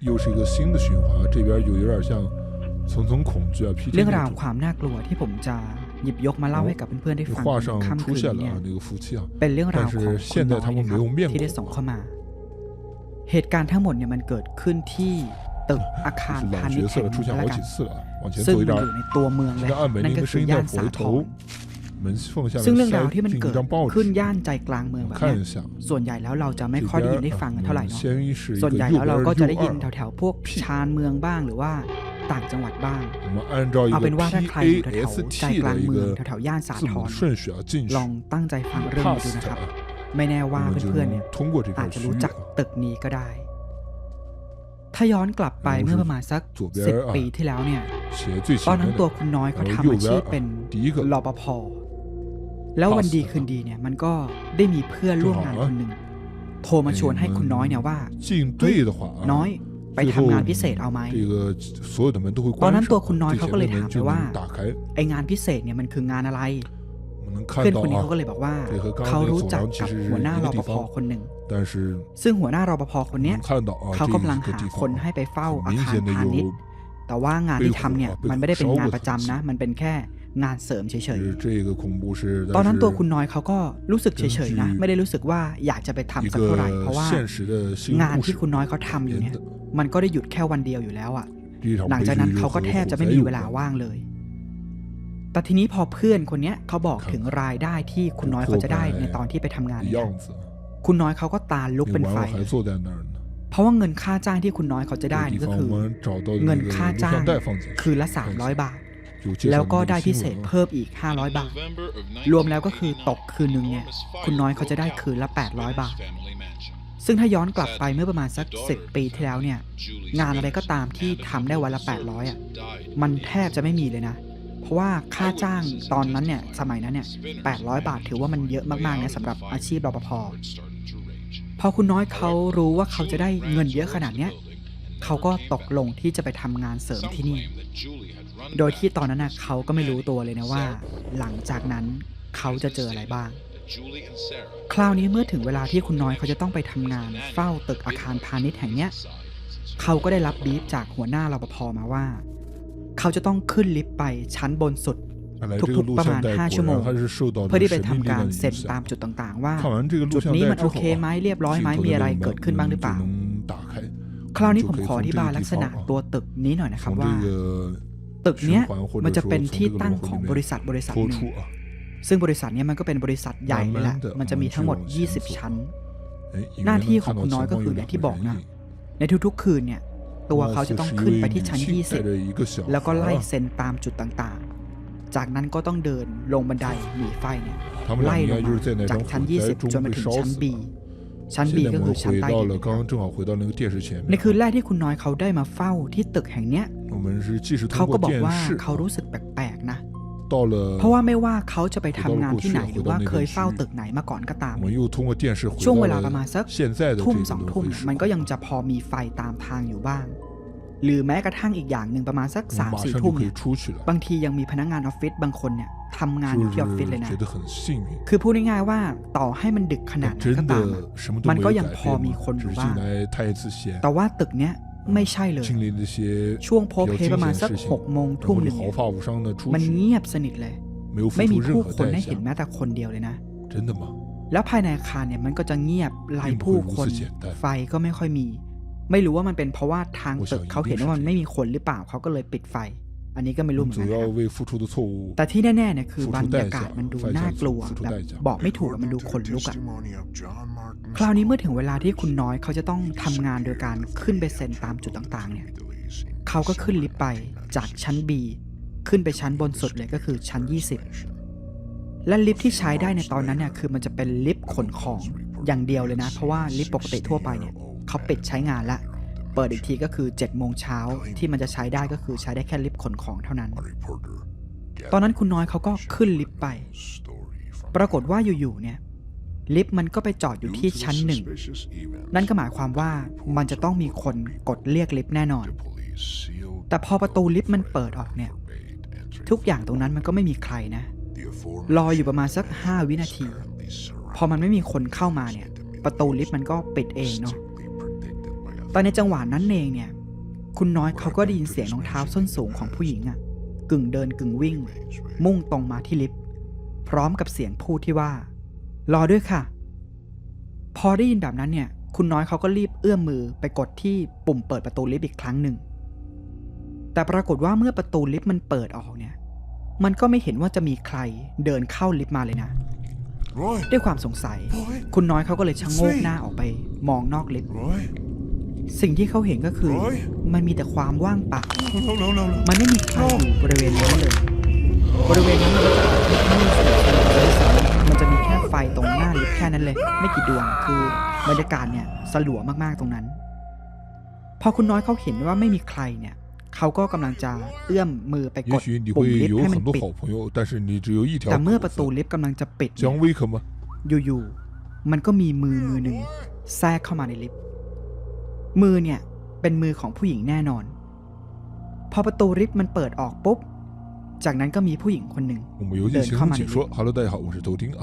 又是一个新的循环，这边就有点像层层恐惧啊。เรื่องราวความน่ากลัวที่ผมจะหยิบยกมาเล่าให้กับเพื่อนๆได้ฟังคืนนี้เป็นเรื่องราวของคุณน้อยที่ได้ส่งเข้ามา เหตุการณ์ทั้งหมดเนี่ยมันเกิดขึ้นที่ตึกอาคารพาณิชย์แห่งนึ่แล้วกันซึ่งอยู่ในตัวเมืองเลยนั่นก็คือย่านสาทร ซึ่งเรื่องราวที่มันเกิดขึ้นย่านใจกลางเมืองแบบนี้ส่วนใหญ่แล้วเราจะไม่ค่อยได้ยินได้ฟังกันเท่าไหร่เนาะส่วนใหญ่แล้วเราก็จะได้ยินแถวๆพวกชานเมืองบ้างหรือว่าต่างจังหวัดบ้าง เอาเป็นว่าถ้าใครอยู่แถวใจกลางเมืองแถวๆย่านสาทรลองตั้งใจฟังเรื่องนี้ดูนะครับ ไม่แน่ว่าเพื่อนๆเนี่ยอาจจะรู้จักตึกนี้ก็ได้ ถ้าย้อนกลับไปเมื่อประมาณสักสิบปีที่แล้วเนี่ย ตอนนั้นตัวคุณน้อยเขาทำอาชีพเป็นรปภ แล้ววันดีคืนดีเนี่ยมันก็ได้มีเพื่อนร่วมงานคนหนึ่งโทรมาชวนให้คุณน้อยเนี่ยว่าน้อยไปทำงานพิเศษเอาไหมตอนนั้นตัวคุณน้อยเขาก็เลยถามไปว่าไองานพิเศษเนี่ยมันคืองานอะไรเพื่อนคนนี้เขาก็เลยบอกว่า เขารู้จักกับหัวหน้ารปภคนหนึ่งซึ่งหัวหน้ารปภคนนี้เขากำลังหาคนให้ไปเฝ้าอาคารพาณิชย์แต่ว่างานที่ทำเนี่ยมันไม่ได้เป็นงานประจำนะ มันเป็นแค่ งานเสริมเฉยๆ ตอนนั้นตัวคุณน้อยเขาก็รู้สึกเฉยๆนะ ไม่ได้รู้สึกว่าอยากจะไปทำสักเท่าไหร่ เพราะว่างานที่คุณน้อยเขาทำอยู่เนี่ย มันก็ได้หยุดแค่วันเดียวอยู่แล้วอะหลังจากนั้นเขาก็แทบจะไม่มีเวลาว่างเลย แต่ทีนี้พอเพื่อนคนเนี้ยเขาบอกถึงรายได้ที่คุณน้อยเขาจะได้ในตอนที่ไปทำงานเนี่ยคุณน้อยเขาก็ตาลุกเป็นไฟเพราะว่าเงินค่าจ้างที่คุณน้อยเขาจะได้ก็คือ เงินค่าจ้างคือละสามร้อยบาท แล้วก็ได้พิเศษเพิ่มอีก 500 บาท รวมแล้วก็คือตกคืนหนึ่งเนี่ย คุณน้อยเขาจะได้คืนละ 800 บาท ซึ่งถ้าย้อนกลับไปเมื่อประมาณสัก 10 ปีที่แล้วเนี่ย งานอะไรก็ตามที่ทำได้วันละ 800อะ มันแทบจะไม่มีเลยนะ เพราะว่าค่าจ้างตอนนั้นเนี่ย สมัยนั้นเนี่ย 800 บาทถือว่ามันเยอะมากๆนะสำหรับอาชีพรปภ พอคุณน้อยเขารู้ว่าเขาจะได้เงินเยอะขนาดเนี้ยเขาก็ตกลงที่จะไปทำงานเสริมที่นี่ โดยที่ตอนนั้นนะเขาก็ไม่รู้ตัวเลยนะว่า หลังจากนั้นเขาจะเจออะไรบ้าง คราวนี้เมื่อถึงเวลาที่คุณน้อยเขาจะต้องไปทำงานเฝ้าตึกอาคารพาณิชย์แห่งนี้เขาก็ได้รับบีฟจากหัวหน้ารปภมาว่า เขาจะต้องขึ้นลิฟต์ไปชั้นบนสุดทุกๆประมาณ 5 ชั่วโมง เพื่อที่ไปทำการเซ็นตามจุดต่างๆ ว่า จุดนี้มันโอเคไหมเรียบร้อยไหมมีอะไรเกิดขึ้นบ้างหรือเปล่า คราวนี้ผมขอที่บ้านลักษณะตัวตึกนี้หน่อยนะครับว่า ตึกเนี้ยมันจะเป็นที่ตั้งของบริษัทบริษัทนึงซึ่งบริษัทนี้มันก็เป็นบริษัทใหญ่เลยแหละ มันจะมีทั้งหมด 20 ชั้น หน้าที่ของคุณน้อยก็คืออย่างที่บอกนะ ในทุกๆ คืนเนี่ย ตัวเขาจะต้องขึ้นไปที่ชั้น 20 แล้วก็ไล่เซนตามจุดต่างๆ จากนั้นก็ต้องเดินลงบันไดหนีไฟเนี่ย ไล่ลงมาจากชั้น 20 จนมาถึงชั้น B ชั้นบีก็คือชั้นใต้ดินในคืนแรกที่คุณน้อยเขาได้มาเฝ้าที่ตึกแห่งเนี้ยเขาก็บอกว่าเขารู้สึกแปลกๆนะเพราะว่าไม่ว่าเขาจะไปทำงานที่ไหนหรือว่าเคยเฝ้าตึกไหนมาก่อนก็ตาม ช่วงเวลาประมาณสักทุ่มสองทุ่มมันก็ยังจะพอมีไฟตามทางอยู่บ้าง หรือแม้กระทั่งอีกอย่างหนึ่งประมาณสัก3ามสี่ทุ่มเนี่ยบางทียังมีพนักงานออฟฟิศบางคนเนี่ยทำงานอยู่ที่ออฟฟิศเลยนะ คือพูดง่ายๆว่าต่อให้มันดึกขนาดนั้นก็ตามมันก็ยังพอมีคนอยู่บ้างแต่ว่าตึกเนี้ยไม่ใช่เลย ช่วงโพเพประมาณสัก6กโมงทุ่มหนึ่งมันเงียบสนิทเลย ไม่มีผู้คนให้เห็นแม้แต่คนเดียวเลยนะแล้วภายในอาคารเนี่ยมันก็จะเงียบไร้ผู้คน ไฟก็ไม่ค่อยมี ไม่รู้ว่ามันเป็นเพราะว่าทางตึกเขาเห็นว่ามันไม่มีคนหรือเปล่าเขาก็เลยปิดไฟ อันนี้ก็ไม่รู้เหมือนกันะครับแต่ที่แน่ๆเนี่ยคือบรรยากาศมันดูน่ากลัวแบบบอกไม่ถูกมันดูขนลุกอะคราวนี้เมื่อถึงเวลาที่คุณน้อยเขาจะต้องทำงานโดยการขึ้นไปเซ็นตามจุดต่างๆ เนี่ยเขาก็ขึ้นลิฟต์ไปจากชั้น B ขึ้นไปชั้นบนสุดเลยก็คือชั้น 20 และลิฟต์ที่ใช้ได้ในตอนนั้นเนี่ยคือมันจะเป็นลิฟต์ขนของอย่างเดียวเลยนะ เพราะว่าลิฟต์ปกติทั่วไปเนี่ย เขาปิดใช้งานละ เปิดอีกทีก็คือ7จ็ดโมงเช้าที่มันจะใช้ได้ก็คือใช้ได้แค่ลิฟต์ขนของเท่านั้น ตอนนั้นคุณน้อยเขาก็ขึ้นลิฟต์ไป ปรากฏว่าอยู่ๆเนี่ยลิฟต์มันก็ไปจอดอยู่ที่ชั้นหนึ่ง นั่นก็หมายความว่ามันจะต้องมีคนกดเรียกลิฟต์แน่นอน แต่พอประตูลิฟต์มันเปิดออกเนี่ย ทุกอย่างตรงนั้นมันก็ไม่มีใครนะ รออยู่ประมาณสัก 5 วินาที พอมันไม่มีคนเข้ามาเนี่ย ประตูลิฟต์มันก็ปิดเองเนาะ แต่ในจังหวะนั้นเองเนี่ย คุณน้อยเขาก็ได้ยินเสียงรองเท้าส้นสูงของผู้หญิงอะ่ะ กึ่งเดินกึ่งวิ่ง มุ่งตรงมาที่ลิฟต์พร้อมกับเสียงพูดที่ว่า รอด้วยค่ะ พอได้ยินแบบนั้นเนี่ย คุณน้อยเขาก็รีบเอื้อมมือไปกดที่ปุ่มเปิดประตูลิฟต์อีกครั้งหนึ่ง แต่ปรากฏว่าเมื่อประตูลิฟต์มันเปิดออกเนี่ย มันก็ไม่เห็นว่าจะมีใครเดินเข้าลิฟต์มาเลยนะ Roy, ด้วยความสงสัย Roy, คุณน้อยเขาก็เลยชะโงกหน้าออกไป มองนอกลิฟต์ Roy. สิ่งที่เขาเห็นก็คือ มันมีแต่ความว่างเปล่ามันไม่มีใครอยู่บริเวณนั้นเลย บริเวณนั้นมันจะมืดสนิทเลยซ้ำมันจะมีแค่ไฟตรงหน้าลิฟต์แค่นั้นเลย ไม่กี่ดวงคือบรรยากาศเนี่ยสลัวมากๆตรงนั้น พอคุณน้อยเขาเห็นว่าไม่มีใครเนี่ยเขาก็กำลังจะเอื้อมมือไปกดปุ่มลิฟต์ให้มันปิดแต่เมื่อประตูลิฟต์กำลังจะปิดอยู่ๆมันก็มีมือมือหนึ่งแทรกเข้ามาในลิฟต์ มือเนี่ยเป็นมือของผู้หญิงแน่นอน พอประตูริฟมันเปิดออกปุ๊บ จากนั้นก็มีผู้หญิงคนหนึ่งเดินเข้ามาใน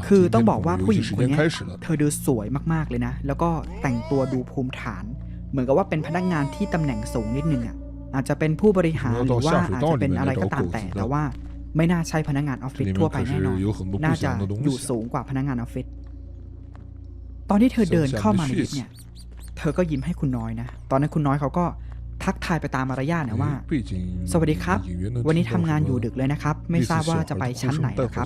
คือต้องบอกว่าผู้หญิงคนนี้เธอดูสวยมากๆเลยนะ แล้วก็แต่งตัวดูภูมิฐาน เหมือนกับว่าเป็นพนักงานที่ตำแหน่งสูงนิดนึงอะอาจจะเป็นผู้บริหารหรือว่าอาจจะเป็นอะไรก็ตามแต่ แต่ว่าไม่น่าใช่พนักงานออฟฟิศทั่วไปแน่นอนน่าจะอยู่สูงกว่าพนักงานออฟฟิศตอนที่เธอเดินเข้ามาในลิฟต์เนี่ย เธอก็ยิ้มให้คุณน้อยนะ ตอนนั้นคุณน้อยเขาก็ทักทายไปตามมารยาทนะว่า สวัสดีครับ วันนี้ทำงานอยู่ดึกเลยนะครับ ไม่ทราบว่าจะไปชั้นไหนครับ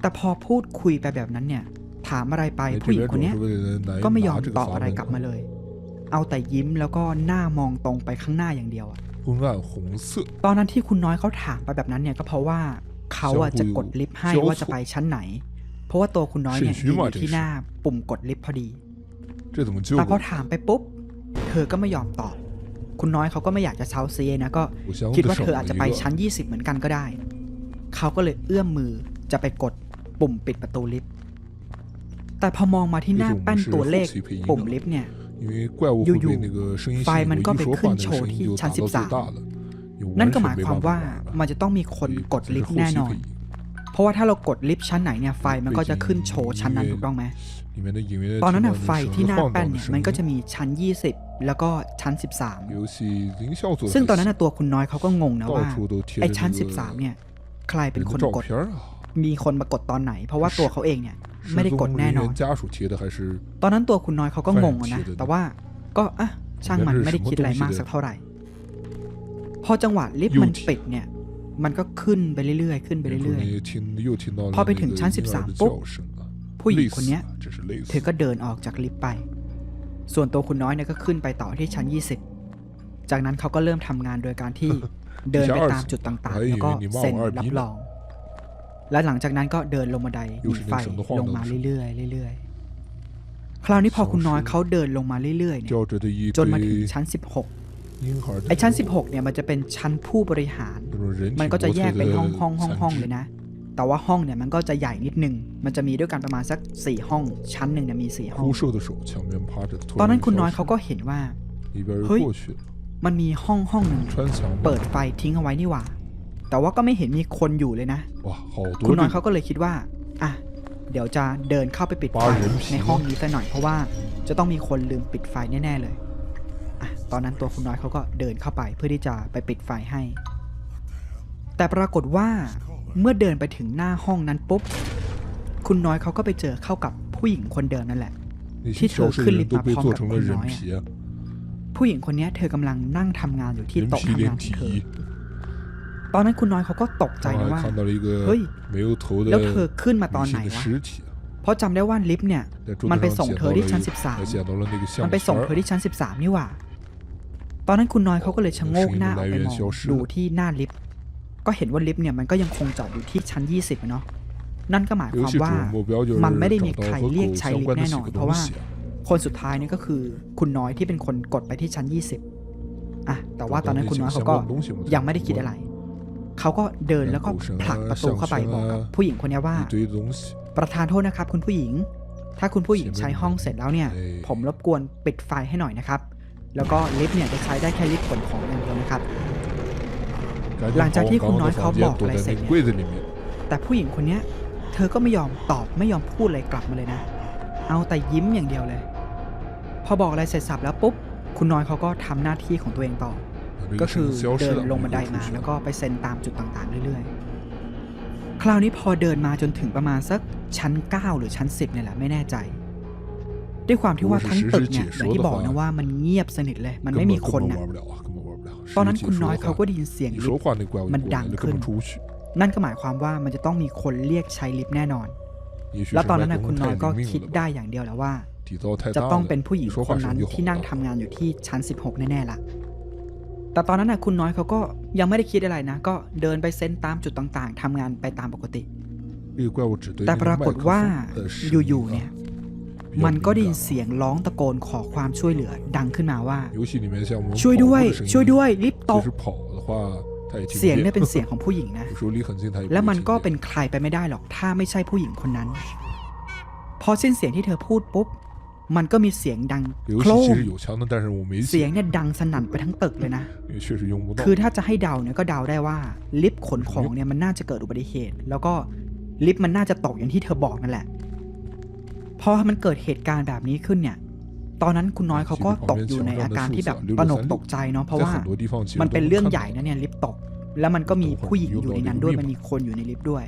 แต่พอพูดคุยไปแบบนั้นเนี่ย ถามอะไรไปผู้หญิงคนนี้ก็ไม่ยอมตอบอะไรกลับมาเลย เอาแต่ยิ้มแล้วก็หน้ามองตรงไปข้างหน้าอย่างเดียวอะตอนนั้นที่คุณน้อยเขาถามไปแบบนั้นเนี่ยก็เพราะว่าเขาอะจะกดลิฟต์ให้ว่าจะไปชั้นไหน เพราะว่าตัวคุณน้อยเนี่ยอยู่ที่หน้าปุ่มกดลิฟต์พอดี 这怎么救 แต่พอ 我？ ถามไปปุ๊บ เธอก็ไม่ยอมตอบ คุณน้อยเขาก็ไม่อยากจะเช้าเซียนะก็ 我箱 คิด 子 ว่า 少 เธออาจ 了 จะ 一 ไป 个。 ชั้น 20 เหมือนกันก็ได้ เขาก็เลยเอื้อมมือจะไปกดปุ่มปิดประตูลิฟต์ แต่พอมองมาที่หน้าแป้นตัวเลขปุ่มลิฟต์เนี่ย 因为怪物会อยู่被那个声音 ไฟ 吸引， มัน 我 ก็ 一 ไป 说 ขึ้ 话 น 那 โช 个 ว์ 声 ที่ 音就 ชั้น 达到最大了。有 นั่น 完 ก็ 全 หมาย 没 ความ 办法 ว่า 玩了 มันจะต้องมีคน 所以 กด 只是 ลิฟต์ 后 แน่ 期 นอน 可以 เพราะว่าถ้าเรากดลิฟต์ชั้นไหนเนี่ยไฟมันก็จะขึ้นโชว์ชั้นนั้นถูกต้องไหมตอนนั้นไฟที่หน้าแป้นเนี่ยมันก็จะมีชั้น 20 แล้วก็ชั้น 13 ซึ่งตอนนั้นตัวคุณน้อยเขาก็งงนะว่าไอ้ชั้น 13 เนี่ยใครเป็นคนกด มีคนมากดตอนไหน เพราะว่าตัวเขาเองเนี่ยไม่ได้กดแน่นอน ตอนนั้นตัวคุณน้อยเขาก็งงนะ แต่ว่าก็อะช่างมันไม่ได้คิดอะไรมากสักเท่าไหร่ พอจังหวะลิฟต์มันปิดเนี่ย มันก็ขึ้นไปเรื่อยๆ ขึ้นไปเรื่อยๆ พอไปถึงชั้น 13 ปุ๊บ ผู้หญิงคนนี้เธอก็เดินออกจากลิฟต์ไป ส่วนตัวคุณน้อยเนี่ยก็ขึ้นไปต่อที่ชั้น 20 จากนั้นเขาก็เริ่มทำงานโดยการที่เดินไปตามจุดต่างๆ แล้วก็เซ็นรับรอง และหลังจากนั้นก็เดินลงมาไดหนีไฟลงมาเรื่อยๆเรื่อยๆ คราวนี้พอคุณน้อยเขาเดินลงมาเรื่อยๆเนี่ยจนมาถึงชั้น 16 ไอชั้น 16 เนี่ยมันจะเป็นชั้นผู้บริหาร มันก็จะแยกเป็นห้องห้องห้องห้องเลยนะ แต่ว่าห้องเนี่ยมันก็จะใหญ่นิดนึง มันจะมีด้วยกันประมาณสัก 4 ห้อง ชั้นหนึ่งเนี่ยมี 4 ห้อง ตอนนั้นคุณน้อยเขาก็เห็นว่า เฮ้ย มันมีห้องห้องหนึ่งเปิดไฟทิ้งเอาไว้นี่หว่า แต่ว่าก็ไม่เห็นมีคนอยู่เลยนะ คุณน้อยเขาก็เลยคิดว่า อะ เดี๋ยวจะเดินเข้าไปปิดไฟในห้องนี้สักหน่อยเพราะว่าจะต้องมีคนลืมปิดไฟแน่ๆเลย ตอนนั้นตัวคุณน้อยเขาก็เดินเข้าไปเพื่อที่จะไปปิดไฟให้ แต่ปรากฏว่าเมื่อเดินไปถึงหน้าห้องนั้นปุ๊บ คุณน้อยเขาก็ไปเจอเข้ากับผู้หญิงคนเดิมนั่นแหละ ที่เธอขึ้นลิฟต์มาพร้อมกับคุณน้อยผู้หญิงคนนี้เธอกำลังนั่งทำงานอยู่ที่โต๊ะทำงานของเธอตอนนั้นคุณน้อยเขาก็ตกใจนะว่า เฮ้ย แล้วเธอขึ้นมาตอนไหนวะ เพราะจำได้ว่าลิฟต์เนี่ย มันไปส่งเธอที่ชั้น 13 มันไปส่งเธอที่ชั้น 13 นี่หว่า ตอนนั้นคุณน้อยเขาก็เลยชะโงกหน้าออกไปมองดูที่หน้าลิฟต์ก็เห็นว่าลิฟต์เนี่ยมันก็ยังคงจอดอยู่ที่ชั้น 20เนาะนั่นก็หมายความว่ามันไม่ได้มีใครเรียกใช้ลิฟต์แน่นอนเพราะว่าคนสุดท้ายนี่ก็คือคุณน้อยที่เป็นคนกดไปที่ชั้น 20อะแต่ว่าตอนนั้นคุณน้อยเขาก็ยังไม่ได้คิดอะไร เขาก็เดินแล้วก็ผลักประตูเข้าไปบอกกับผู้หญิงคนนี้ว่า ประธานโทษนะครับ คุณผู้หญิง ถ้าคุณผู้หญิงใช้ห้องเสร็จแล้วเนี่ย ผมรบกวนปิดไฟให้หน่อยนะครับ แล้วก็ลิฟต์เนี่ยจะใช้ได้แค่ลิฟต์ขนของอย่างเดียวนะครับ หลังจากที่คุณน้อยเขาบอกอะไรเสร็จเนี่ยแต่ผู้หญิงคนนี้เธอก็ไม่ยอมตอบไม่ยอมพูดอะไรกลับมาเลยนะ เอาแต่ยิ้มอย่างเดียวเลย พอบอกอะไรเสร็จสับแล้วปุ๊บ คุณน้อยเขาก็ทำหน้าที่ของตัวเองต่อ ก็คือเดินลงบันไดมาแล้วก็ไปเซ็นตามจุดต่างๆเรื่อยๆ คราวนี้พอเดินมาจนถึงประมาณสักชั้น 9 หรือชั้น 10เนี่ยแหละไม่แน่ใจ ด้วยความที่ว่าทั้งตึกเนี่ยอย่างที่บอกนะว่ามันเงียบสนิทเลย มันไม่มีคนนะตอนนั้นคุณน้อยเขาก็ได้ยินเสียงลิฟต์มันดังขึ้น นั่นก็หมายความว่ามันจะต้องมีคนเรียกใช้ลิฟต์แน่นอน แล้วตอนนั้นคุณน้อยก็คิดได้อย่างเดียวแล้วว่า จะต้องเป็นผู้หญิงคนนั้นที่นั่งทำงานอยู่ที่ชั้น 16 แน่ๆล่ะ แต่ตอนนั้นคุณน้อยเขาก็ยังไม่ได้คิดอะไรนะ ก็เดินไปเซ็นตามจุดต่างๆ ทำงานไปตามปกติ แต่ปรากฏว่าอยู่ๆเนี่ย มันก็ได้ยินเสียงร้องตะโกนขอความช่วยเหลือดังขึ้นมาว่า ช่วยด้วย ช่วยด้วยริบตกเสียงเนี่ยเป็นเสียงของผู้หญิงนะ แล้วมันก็เป็นใครไปไม่ได้หรอก ถ้าไม่ใช่ผู้หญิงคนนั้น พอสิ้นเสียงที่เธอพูดปุ๊บ มันก็มีเสียงดังโคลเสียงเนี่ยดังสนั่นไปทั้งตึกเลยนะ คือถ้าจะให้เดาเนี่ยก็เดาได้ว่า ลิฟต์ขนของเนี่ยมันน่าจะเกิดอุบัติเหตุ แล้วก็ลิฟต์มันน่าจะตกอย่างที่เธอบอกนั่นแหละ พอมันเกิดเหตุการณ์แบบนี้ขึ้นเนี่ย ตอนนั้นคุณน้อยเขาก็ตกอยู่ในอาการที่แบบประหนกตกใจเนาะเพราะว่ามันเป็นเรื่องใหญ่นะเนี่ยลิฟต์ตก แล้วมันก็มีผู้หญิงอยู่ในนั้นด้วยมันมีคนอยู่ในลิฟต์ด้วย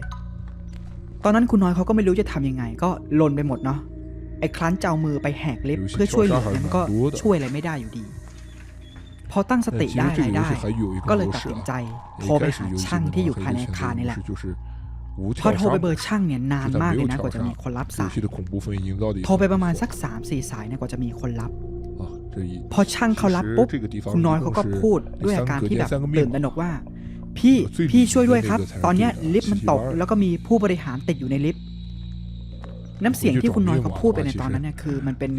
ตอนนั้นคุณน้อยเขาก็ไม่รู้จะทำยังไง ก็ลนไปหมดเนาะไอ้ครั้นเจ้ามือไปแหกลิฟต์เพื่อช่วยเหลือมันก็ช่วยอะไรไม่ได้อยู่ดี พอตั้งสติได้ไรได้ ก็เลยตัดสินใจโทรไปหาช่างที่อยู่ภายในคารนี่แหละ พอโทรไปเบอร์ช่างเนี่ยนานมากเลยนะกว่าจะมีคนรับสายโทรไปประมาณสัก 3-4สี่สายเนี่ยกว่าจะมีคนรับพอช่างเขารับปุ๊บคุณน้อยเขาก็พูดด้วยอาการที่แบบตื่นตระหนกว่า พี่พี่ช่วยด้วยครับ ตอนนี้ลิฟต์มันตก แล้วก็มีผู้บริหารติดอยู่ในลิฟต์น้ำเสียงที่คุณน้อยเขาพูดไปในตอนนั้นเนี่ยคือมันเป็น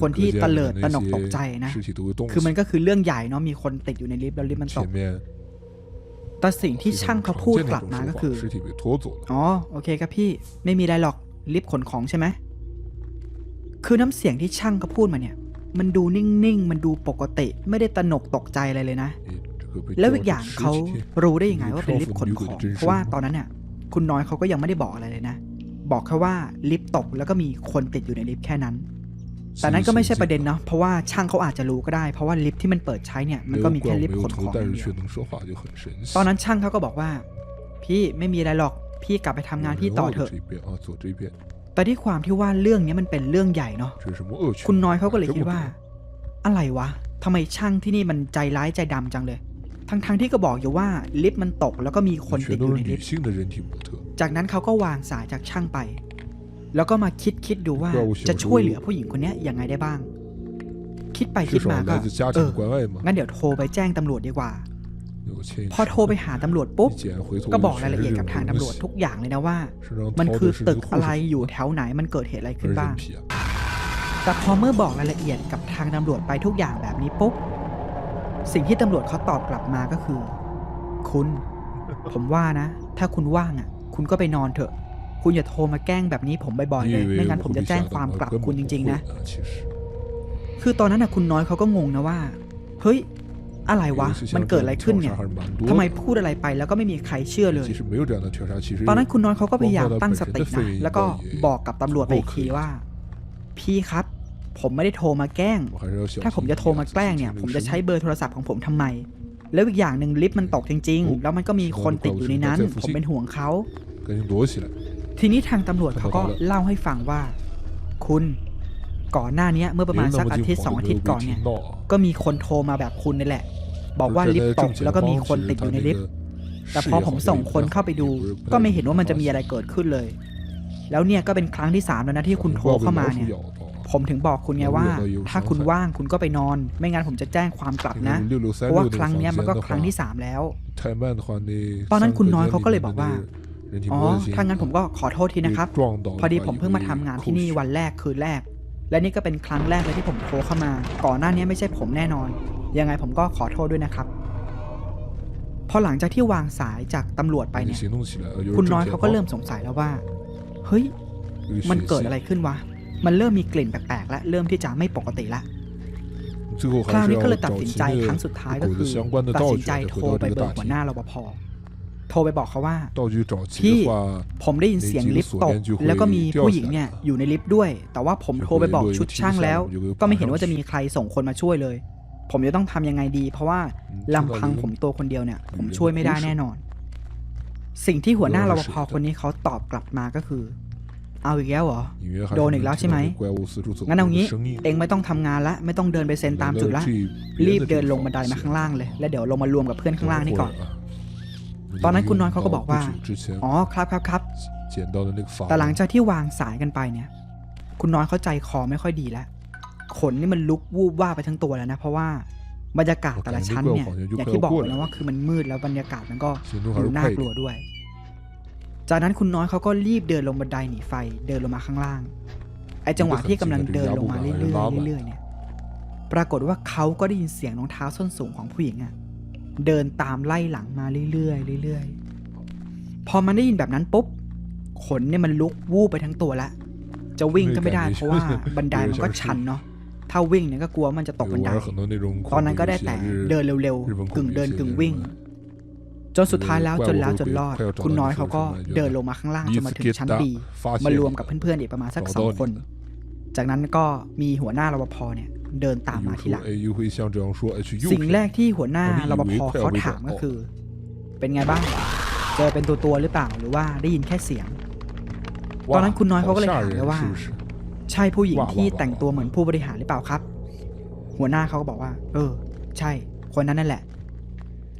คนที่ตะเลิดตะหนกตกใจนะ คือมันก็คือเรื่องใหญ่เนาะมีคนติดอยู่ในลิฟต์แล้วลิฟต์มันตก แต่สิ่งที่ช่างเขาพูดกลับมาก็คือ อ๋อ โอเคครับพี่ ไม่มีอะไรหรอก ลิฟต์ขนของใช่ไหม คือน้ำเสียงที่ช่างเขาพูดมาเนี่ย มันดูนิ่งๆ มันดูปกติ ไม่ได้ตนกตกใจอะไรเลยนะ แล้วอีกอย่างเขารู้ได้ยังไงว่าเป็นลิฟต์ขนของ เพราะว่าตอนนั้นเนี่ยคุณน้อยเขาก็ยังไม่ได้บอกอะไรเลยนะ บอกแค่ว่าลิฟต์ตกแล้วก็มีคนติดอยู่ในลิฟต์แค่นั้น แต่นั้นก็ไม่ใช่ประเด็นเนาะเพราะว่าช่างเขาอาจจะรู้ก็ได้ เพราะว่าลิฟที่มันเปิดใช้เนี่ยมันก็มีแค่ลิฟต์ขนของเนี่ยตอนนั้นช่างเขาก็บอกว่า พี่ไม่มีอะไรหรอกพี่กลับไปทำงานพี่ต่อเถอะแต่ที่ความที่ว่าเรื่องนี้มันเป็นเรื่องใหญ่เนาะคุณน้อยเขาก็เลยคิดว่า อะไรวะ ทำไมช่างที่นี่มันใจร้ายใจดำจังเลย ทั้งๆทที่ก็บอกอยู่ว่าลิฟต์มันตกแล้วก็มีคนติดอยู่ในลิฟต์จากนั้นเขาก็วางสายจากช่างไป แล้วก็มาคิดคิดดูว่าจะช่วยเหลือผู้หญิงคนนี้ยังไงได้บ้าง คิดไปคิดมาก็เอองั้นเดี๋ยวโทรไปแจ้งตำรวจดีกว่า พอโทรไปหาตำรวจปุ๊บ ก็บอกรายละเอียดกับทางตำรวจทุกอย่างเลยนะว่า มันคือตึกอะไรอยู่แถวไหนมันเกิดเหตุอะไรขึ้นบ้างแต่พอเมื่อบอกรายละเอียดกับทางตำรวจไปทุกอย่างแบบนี้ปุ๊บ สิ่งที่ตำรวจเขาตอบกลับมาก็คือ คุณ ผมว่านะ ถ้าคุณว่างอะ คุณก็ไปนอนเถอะ คุณอย่าโทรมาแกล้งแบบนี้ผมบ่อยๆเลยไม่งั้นผมจะแจ้งความกลับคุณจริง ๆ นะ คือตอนนั้นนะคุณน้อยเขาก็งงนะว่า เฮ้ย อะไรวะ มันเกิดอะไรขึ้นเนี่ยทำไมพูดอะไรไปแล้วก็ไม่มีใครเชื่อเลย ตอนนั้นคุณน้อยเขาก็พยายามตั้งสตินะ แล้วก็บอกกับตำรวจไปอีกทีว่า พี่ครับผมไม่ได้โทรมาแกล้ง ถ้าผมจะโทรมาแกล้งเนี่ย ผมจะใช้เบอร์โทรศัพท์ของผมทำไม แล้วอีกอย่างหนึ่งลิฟต์มันตกจริง ๆ แล้วมันก็มีคนติดอยู่ในนั้น ผมเป็นห่วงเขา ทีนี้ทางตำรวจเขาก็เล่าให้ฟังว่า คุณก่อนหน้านี้เมื่อประมาณสักอาทิตย์สองอาทิตย์ก่อนเนี่ย ก็มีคนโทรมาแบบคุณนี่แหละ บอกว่าลิฟต์ตกแล้วก็มีคนติดอยู่ในลิฟต์แต่พอผมส่งคนเข้าไปดู ก็ไม่เห็นว่ามันจะมีอะไรเกิดขึ้นเลย แล้วเนี่ยก็เป็นครั้งที่สามแล้วนะที่คุณโทรเข้ามาเนี่ย ผมถึงบอกคุณไงว่า ถ้าคุณว่างคุณก็ไปนอน ไม่งั้นผมจะแจ้งความกลับนะ เพราะว่าครั้งนี้มันก็ครั้งที่สามแล้ว ตอนนั้นคุณน้อยเขาก็เลยบอกว่า อ๋อ ถ้างั้นผมก็ขอโทษทีนะครับ พอดีผมเพิ่งมาทำงานที่นี่วันแรกคืนแรก และนี่ก็เป็นครั้งแรกเลยที่ผมโทรเข้ามา ก่อนหน้านี้ไม่ใช่ผมแน่นอน ยังไงผมก็ขอโทษด้วยนะครับ พอหลังจากที่วางสายจากตำรวจไปเนี่ย คุณน้อยเขาก็เริ่มสงสัยแล้วว่า เฮ้ย มันเกิดอะไรขึ้นวะ มันเริ่มมีกลิ่นแปลกๆและเริ่มที่จะไม่ปกติละคราวนี้ก็เลยตัดสินใจครั้งสุดท้ายก็คือตัดสินใจโทรไปเบอร์หัวหน้ารปภ โทรไปบอกเขาว่าที่ผมได้ยินเสียงลิฟต์ตก แล้วก็มีผู้หญิงเนี่ยอยู่ในลิฟต์ด้วย แต่ว่าผมโทรไปบอกชุดช่างแล้ว ก็ไม่เห็นว่าจะมีใครส่งคนมาช่วยเลย ผมจะต้องทำยังไงดี เพราะว่าลำพังผมตัวคนเดียวเนี่ย ผมช่วยไม่ได้แน่นอน สิ่งที่หัวหน้ารปภคนนี้เขาตอบกลับมาก็คือ เอาอีกแล้วเหรอโดนอีกแล้วใช่ไหมงั้นเอางี้ เองไม่ต้องทำงานละไม่ต้องเดินไปเซ็นตามจุดละรีบเดินลงบันไดมาข้างล่างเลย แล้วเดี๋ยวลงมารวมกับเพื่อนข้างล่างนี่ก่อน ตอนนั้นคุณน้อยเขาก็บอกว่า อ๋อครับครับครับ แต่หลังจากที่วางสายกันไปเนี่ย คุณน้อยเขาใจคอไม่ค่อยดีแล้ว ขนนี่มันลุกวูบว่าไปทั้งตัวแล้วนะ เพราะว่าบรรยากาศแต่ละชั้นเนี่ย อย่างที่บอกไปแล้วว่าคือมันมืดแล้วบรรยากาศมันก็ดูน่ากลัวด้วย จากนั้นคุณน้อยเขาก็รีบเดินลงบันไดหนีไฟเดินลงมาข้างล่าง ไอ้จังหวะที่กำลังเดินลงมาเรื่อยๆเรื่อยๆเนี่ย ปรากฏว่าเขาก็ได้ยินเสียงรองเท้าส้นสูงของผู้หญิงอะ เดินตามไล่หลังมาเรื่อยๆเรื่อยๆ พอมันได้ยินแบบนั้นปุ๊บ ขนเนี่ยมันลุกวูบไปทั้งตัวละ จะวิ่งก็ไม่ได้เพราะว่าบันไดมันก็ชันเนาะ ถ้าวิ่งเนี่ยก็กลัวมันจะตกบันได ตอนนั้นก็ได้แต่เดินเร็วๆ กึ่งเดินกึ่งวิ่ง จนสุดท้ายแล้วจนแล้วจนรอด คุณน้อยเขาก็เดินลงมาข้างล่างจนมาถึงชั้นบีมารวมกับเพื่อนๆอีกประมาณสักสองคน จากนั้นก็มีหัวหน้ารปภเนี่ย เดินตามมาทีหลังสิ่งแรกที่หัวหน้ารปภเขาถามก็คือ เป็นไงบ้างเจอเป็นตัวตัวหรือเปล่าหรือว่าได้ยินแค่เสียง ตอนนั้นคุณน้อยเขาก็เลยถามว่า ใช่ผู้หญิงที่แต่งตัวเหมือนผู้บริหารหรือเปล่าครับ หัวหน้าเขาก็บอกว่า เออ ใช่ คนนั้นนั่นแหละ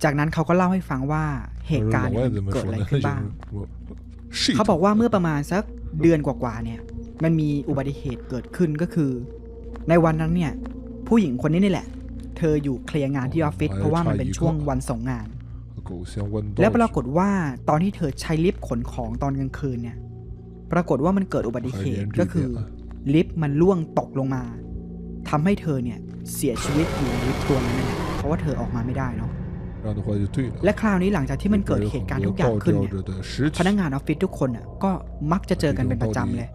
จากนั้นเขาก็เล่าให้ฟังว่าเหตุการณ์เกิดอะไรขึ้นบ้าง เขาบอกว่าเมื่อประมาณสักเดือนกว่าๆเนี่ย มันมีอุบัติเหตุเกิดขึ้นก็คือ ในวันนั้นเนี่ย ผู้หญิงคนนี้นี่แหละ เธออยู่เคลียร์งานที่ออฟฟิศเพราะว่ามันเป็นช่วงวันส่งงาน แล้วปรากฏว่าตอนที่เธอใช้ลิฟต์ขนของตอนกลางคืนเนี่ย ปรากฏว่ามันเกิดอุบัติเหตุก็คือ ลิฟต์มันล่วงตกลงมา ทำให้เธอเนี่ยเสียชีวิตอยู่ในลิฟต์ตัวนั้นเพราะว่าเธอออกมาไม่ได้เนาะ และคราวนี้หลังจากที่มันเกิดเหตุการณ์ทุกอย่างขึ้นพนักงานออฟฟิศทุกคนอะก็มักจะเจอกันเป็นประจำเลย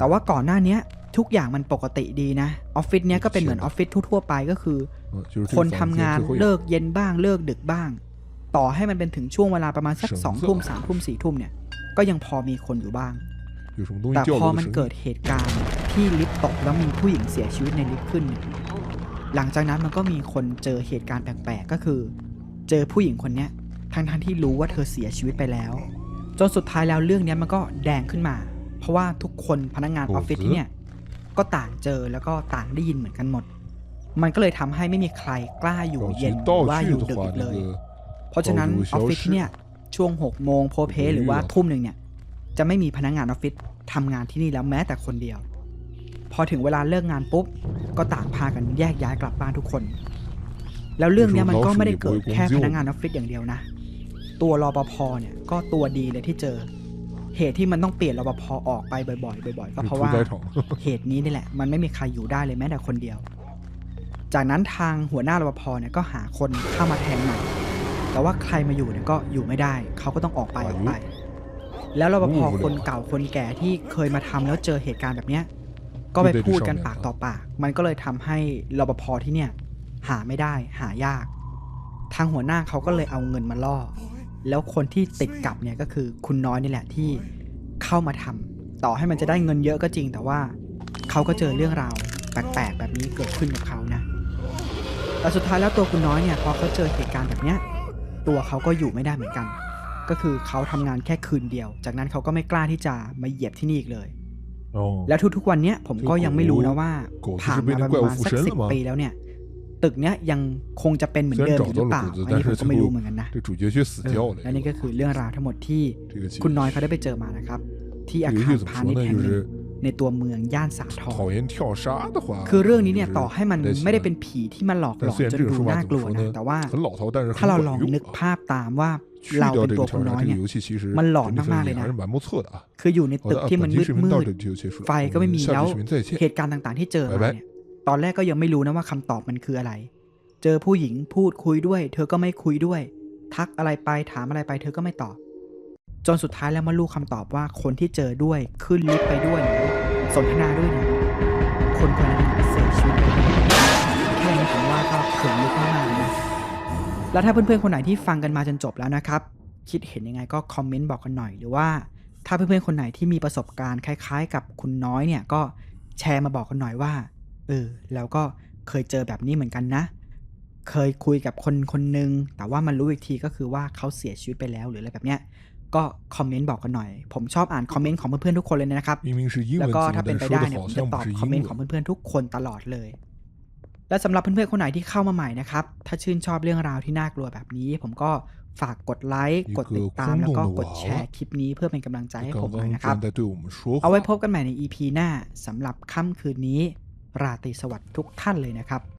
แต่ว่าก่อนหน้านี้ทุกอย่างมันปกติดีนะออฟฟิศเนี้ยก็เป็นเหมือนออฟฟิศทั่วไปก็คือ คนทำงานเลิกเย็นบ้างเลิกดึกบ้าง ต่อให้มันเป็นถึงช่วงเวลาประมาณสักสองทุ่มสามทุ่มสี่ทุ่มเนี่ยก็ยังพอมีคนอยู่บ้างแต่พอมันเกิดเหตุการณ์ที่ลิฟต์ตกแล้วมีผู้หญิงเสียชีวิตในลิฟต์ขึ้น หลังจากนั้นมันก็มีคนเจอเหตุการณ์แปลกๆก็คือ เจอผู้หญิงคนนี้ทั้งทันที่รู้ว่าเธอเสียชีวิตไปแล้ว จนสุดท้ายแล้วเรื่องนี้มันก็แดงขึ้นมา เพราะว่าทุกคนพนักงานออฟฟิศที่เนี่ยก็ต่างเจอแล้วก็ต่างได้ยินเหมือนกันหมด มันก็เลยทำให้ไม่มีใครกล้าอยู่เย็นหรือว่าอยู่ดึกอีกเลย เพราะฉะนั้นออฟฟิศเนี่ยช่วงหกโมงโพเพหรือว่าทุ่มหนึ่งเนี่ยจะไม่มีพนักงานออฟฟิศทำงานที่นี่แล้วแม้แต่คนเดียว พอถึงเวลาเลิกงานปุ๊บ ก็ต่างพากันแยกย้ายกลับบ้านทุกคน แล้วเรื่องนี้มันก็ไม่ได้เกิดแค่พนักงานออฟฟิศอย่างเดียวนะ ตัวรปภเนี่ยก็ตัวดีเลยที่เจอ เหตุที่มันต้องเปลี่ยนรปภออกไปบ่อยๆบ่อยๆก็เพราะว่าเหตุนี้นี่แหละ มันไม่มีใครอยู่ได้เลยแม้แต่คนเดียว จากนั้นทางหัวหน้ารปภเนี่ยก็หาคนเข้ามาแทนใหม่แต่ว่าใครมาอยู่เนี่ยก็อยู่ไม่ได้ เขาก็ต้องออกไปออกไป แล้วรปภคนเก่าคนแก่ที่เคยมาทำแล้วเจอเหตุการณ์แบบเนี้ยก็ไปพูดกันปากต่อปาก มันก็เลยทำให้รปภที่เนี่ย หาไม่ได้หายาก ทางหัวหน้าเขาก็เลยเอาเงินมาล่อ แล้วคนที่ติดกับเนี่ยก็คือคุณน้อยนี่แหละที่เข้ามาทำ ต่อให้มันจะได้เงินเยอะก็จริง แต่ว่าเขาก็เจอเรื่องราวแปลกๆแบบนี้เกิดขึ้นกับเขานะ แต่สุดท้ายแล้วตัวคุณน้อยเนี่ยพอเขาเจอเหตุการณ์แบบเนี้ยตัวเขาก็อยู่ไม่ได้เหมือนกัน ก็คือเขาทำงานแค่คืนเดียว จากนั้นเขาก็ไม่กล้าที่จะมาเหยียบที่นี่อีกเลยแล้วทุกๆวันเนี้ยผมก็ยังไม่รู้นะว่าผ่านมาประมาณสักสิบปีแล้วเนี่ย ตึกเนี้ยยังคงจะเป็นเหมือนเดิมหรือเปล่าอันนี้ผมก็ไม่รู้เหมือนกันนะและนี่ก็คือเรื่องราวทั้งหมดที่คุณน้อยเขาได้ไปเจอมานะครับ ที่อาคารพาณิชย์แห่งหนึ่งในตัวเมืองย่านสาทรคือเรื่องนี้เนี่ยต่อให้มันไม่ได้เป็นผีที่มาหลอกหลอนจนดูน่ากลัวนะแต่ว่าถ้าเราลองนึกภาพตามว่าเราเป็นตัวคุณน้อยเนี่ยมันหลอนมากๆเลยนะ คืออยู่ในตึกที่มันมืดมืดไฟก็ไม่มีแล้วเหตุการณ์ต่างๆที่เจอมาเนี่ย ตอนแรกก็ยังไม่รู้นะว่าคำตอบมันคืออะไร เจอผู้หญิงพูดคุยด้วย เธอก็ไม่คุยด้วย ทักอะไรไปถามอะไรไป เธอก็ไม่ตอบ จนสุดท้ายแล้วมารู้คำตอบว่าคนที่เจอด้วยขึ้นลิฟต์ไปด้วยสนทนาด้วยเนี่ยคนคนนั้นเสียชีวิตไปแค่นี้ผมว่าก็ขนลุกมากๆนะแล้วถ้าเพื่อนๆคนไหนที่ฟังกันมาจนจบแล้วนะครับ คิดเห็นยังไงก็คอมเมนต์บอกกันหน่อยหรือว่าถ้าเพื่อนๆคนไหนที่มีประสบการณ์คล้าย ๆ กับคุณน้อยเนี่ยก็แชร์มาบอกกันหน่อยว่า เออแล้วก็เคยเจอแบบนี้เหมือนกันนะ เคยคุยกับคนคนหนึ่งแต่ว่ามันรู้อีกทีก็คือว่าเขาเสียชีวิตไปแล้วหรืออะไรแบบเนี้ยก็คอมเมนต์บอกกันหน่อย ผมชอบอ่านคอมเมนต์ของเพื่อนๆทุกคนเลยนะครับ แล้วก็ถ้าเป็นไปได้เนี่ยผมจะตอบคอมเมนต์ของเพื่อนๆทุกคนตลอดเลย และสำหรับเพื่อนๆคนไหนที่เข้ามาใหม่นะครับ ถ้าชื่นชอบเรื่องราวที่น่ากลัวแบบนี้ ผมก็ฝากกดไลค์ กดติดตาม แล้วก็กดแชร์คลิปนี้เพื่อเป็นกำลังใจให้ผมหนยนะครับ เอาไว้พบกันใหม่ใน EP หน้าสำหรับค่ำคืนนี้ ราตรีสวัสดิ์ทุกท่านเลยนะครับ